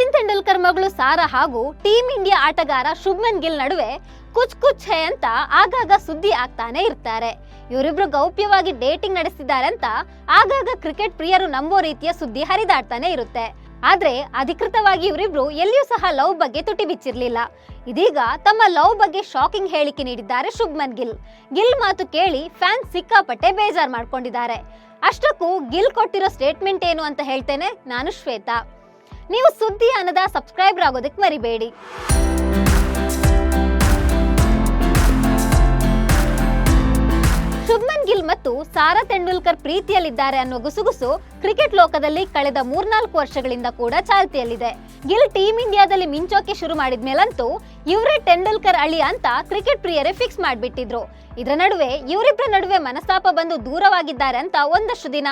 ಸಚಿನ್ ತೆಂಡೂಲ್ಕರ್ ಮಗಳು ಸಾರಾ ಹಾಗೂ team India ಆಟಗಾರ ಶುಭ್ಮನ್ ಗಿಲ್ ನಡುವೆ ಕುಚ್ ಕುಚ್ ಹೇ ಅಂತ ಆಗಾಗ ಸುದ್ದಿ ಆಗ್ತಾನೆ ಇರ್ತಾರೆ. ಇವರಿಬ್ರು ಗೌಪ್ಯವಾಗಿ ಡೇಟಿಂಗ್ ನಡೆಸಿದ್ದಾರೆ ಅಂತ ಆಗಾಗ ಕ್ರಿಕೆಟ್ ಪ್ರಿಯರು ನಂಬೋ ರೀತಿಯ ಸುದ್ದಿ ಹರಿದಾಡ್ತಾನೆ ಇರುತ್ತೆ. ಆದ್ರೆ ಅಧಿಕೃತವಾಗಿ ಇವರಿಬ್ರು ಎಲ್ಲಿಯೂ ಸಹ ಲವ್ ಬಗ್ಗೆ ತುಟಿ ಬಿಚ್ಚಿರ್ಲಿಲ್ಲ. ಇದೀಗ ತಮ್ಮ ಲವ್ ಬಗ್ಗೆ ಶಾಕಿಂಗ್ ಹೇಳಿಕೆ ನೀಡಿದ್ದಾರೆ ಶುಭ್ಮನ್ ಗಿಲ್. ಗಿಲ್ ಮಾತು ಕೇಳಿ ಫ್ಯಾನ್ಸ್ ಸಿಕ್ಕಾಪಟ್ಟೆ ಬೇಜಾರ್ ಮಾಡ್ಕೊಂಡಿದ್ದಾರೆ. ಅಷ್ಟಕ್ಕೂ ಗಿಲ್ ಕೊಟ್ಟಿರೋ ಸ್ಟೇಟ್ಮೆಂಟ್ ಏನು ಅಂತ ಹೇಳ್ತೇನೆ, ನಾನು ಶ್ವೇತಾ. ನೀವು ಸುದ್ದಿ ಅನ್ನದ ಸಬ್ಸ್ಕ್ರೈಬರ್ ಆಗೋದಕ್ಕೆ ಮರಿಬೇಡಿ. ಮತ್ತು ಸಾರಾ ತೆಂಡೂಲ್ಕರ್ ಪ್ರೀತಿಯಲ್ಲಿದ್ದಾರೆ ಅನ್ನೋ ಗುಸುಗುಸು ಕ್ರಿಕೆಟ್ ಲೋಕದಲ್ಲಿ ಕಳೆದ ಮೂರ್ನಾಲ್ಕು ವರ್ಷಗಳಿಂದ ಕೂಡ ಚಾಲ್ತಿಯಲ್ಲಿದೆ. ಗಿಲ್ ಟೀಮ್ ಇಂಡಿಯಾದಲ್ಲಿ ಮಿಂಚೋಕೆ ಶುರು ಮಾಡಿದ್ಮೇಲಂತೂ ಇವರೇ ತೆಂಡೂಲ್ಕರ್ ಅಳಿ ಅಂತ ಕ್ರಿಕೆಟ್ ಪ್ರಿಯರೇ ಫಿಕ್ಸ್ ಮಾಡಿಬಿಟ್ಟಿದ್ರು. ಇದರ ನಡುವೆ ಇವರಿಬ್ಬರ ನಡುವೆ ಮನಸ್ತಾಪ ಬಂದು ದೂರವಾಗಿದ್ದಾರೆ ಅಂತ ಒಂದಷ್ಟು ದಿನ.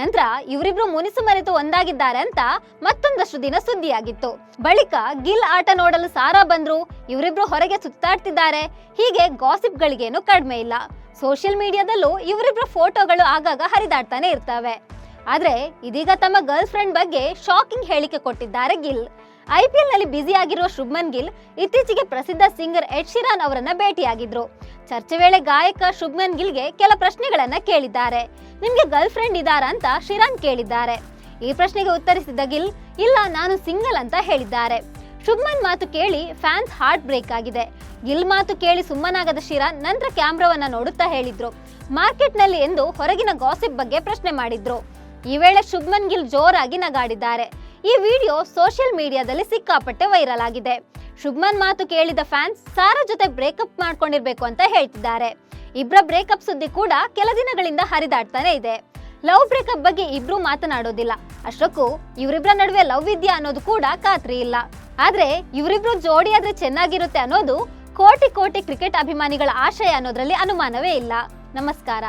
ನಂತರ ಇವರಿಬ್ರು ಮುನಿಸು ಮರೆತು ಒಂದಾಗಿದ್ದಾರೆ ಅಂತ ಮತ್ತೊಂದಷ್ಟು ದಿನ ಸುದ್ದಿಯಾಗಿತ್ತು. ಬಳಿಕ ಗಿಲ್ ಆಟ ನೋಡಲು ಸಾರಾ ಬಂದ್ರು, ಇವರಿಬ್ರು ಹೊರಗೆ ಸುತ್ತಾಡ್ತಿದ್ದಾರೆ. ಹೀಗೆ ಗಾಸಿಪ್ಗಳಿಗೇನು ಕಡಿಮೆ ಇಲ್ಲ. ಸೋಷಿಯಲ್ ಮೀಡಿಯಾದಲ್ಲೂ ಇವರಿಬ್ಬರ ಫೋಟೋಗಳು ಆಗಾಗ ಹರಿದಾಡ್ತಾನೆ ಇರ್ತವೆ. ಆದ್ರೆ ಇದೀಗ ತಮ್ಮ ಗರ್ಲ್ ಫ್ರೆಂಡ್ ಬಗ್ಗೆ ಶಾಕಿಂಗ್ ಹೇಳಿಕೆ ಕೊಟ್ಟಿದ್ದಾರೆ ಗಿಲ್. ಐ ಪಿ ಎಲ್ನಲ್ಲಿ ಬ್ಯುಸಿ ಆಗಿರುವ ಶುಭ್ಮನ್ ಗಿಲ್ ಇತ್ತೀಚೆಗೆ ಪ್ರಸಿದ್ಧ ಸಿಂಗರ್ ಎಡ್ ಶಿರಾನ್ ಅವರನ್ನ ಭೇಟಿಯಾಗಿದ್ರು. ಚರ್ಚೆ ವೇಳೆ ಗಾಯಕ ಶುಭ್ಮನ್ ಗಿಲ್ಗೆ ಕೆಲ ಪ್ರಶ್ನೆಗಳನ್ನ ಕೇಳಿದ್ದಾರೆ. ನಿಮ್ಗೆ ಗರ್ಲ್ ಫ್ರೆಂಡ್ ಇದಾರಾ? ಅಂತ ಶಿರಾನ್ ಕೇಳಿದ್ದಾರೆ. ಈ ಪ್ರಶ್ನೆಗೆ ಉತ್ತರಿಸಿದ ಗಿಲ್, ಇಲ್ಲ, ನಾನು ಸಿಂಗಲ್ ಅಂತ ಹೇಳಿದ್ದಾರೆ. ಶುಭ್ಮನ್ ಮಾತು ಕೇಳಿ ಫ್ಯಾನ್ಸ್ ಹಾರ್ಟ್ ಬ್ರೇಕ್ ಆಗಿದೆ. ಗಿಲ್ ಮಾತು ಕೇಳಿ ಸುಮ್ಮನಾಗದ ಶಿರಾ ನಂತರ ಕ್ಯಾಮ್ರಾವನ್ನ ನೋಡುತ್ತಾ ಹೇಳಿದ್ರು. ಮಾರ್ಕೆಟ್ನಲ್ಲಿ ಎಂದು ಹೊರಗಿನ ಗಾಸಿಪ್ ಬಗ್ಗೆ ಪ್ರಶ್ನೆ ಮಾಡಿದ್ರು. ಈ ವೇಳೆ ಶುಭ್ಮನ್ ಗಿಲ್ ಜೋರಾಗಿ ನಗಾಡಿದ್ದಾರೆ. ಈ ವಿಡಿಯೋ ಸೋಷಿಯಲ್ ಮೀಡಿಯಾದಲ್ಲಿ ಸಿಕ್ಕಾಪಟ್ಟೆ ವೈರಲ್ ಆಗಿದೆ. ಶುಭ್ಮನ್ ಮಾತು ಕೇಳಿದ ಫ್ಯಾನ್ಸ್ ಸಾರಾ ಜೊತೆ ಬ್ರೇಕಪ್ ಮಾಡ್ಕೊಂಡಿರ್ಬೇಕು ಅಂತ ಹೇಳ್ತಿದ್ದಾರೆ. ಇಬ್ರ ಬ್ರೇಕಪ್ ಸುದ್ದಿ ಕೂಡ ಕೆಲ ದಿನಗಳಿಂದ ಹರಿದಾಡ್ತಾನೆ ಇದೆ. ಲವ್ ಬ್ರೇಕಪ್ ಬಗ್ಗೆ ಇಬ್ರು ಮಾತನಾಡೋದಿಲ್ಲ. ಅಷ್ಟಕ್ಕೂ ಇವರಿಬ್ಬರ ನಡುವೆ ಲವ್ ಇದೆಯಾ ಅನ್ನೋದು ಕೂಡ ಖಾತ್ರಿ ಇಲ್ಲ. ಆದ್ರೆ ಇವರಿಬ್ರು ಜೋಡಿ ಚೆನ್ನಾಗಿರುತ್ತೆ ಅನ್ನೋದು ಕೋಟಿ ಕೋಟಿ ಕ್ರಿಕೆಟ್ ಅಭಿಮಾನಿಗಳ ಆಶಯ ಅನ್ನೋದ್ರಲ್ಲಿ ಅನುಮಾನವೇ ಇಲ್ಲ. ನಮಸ್ಕಾರ.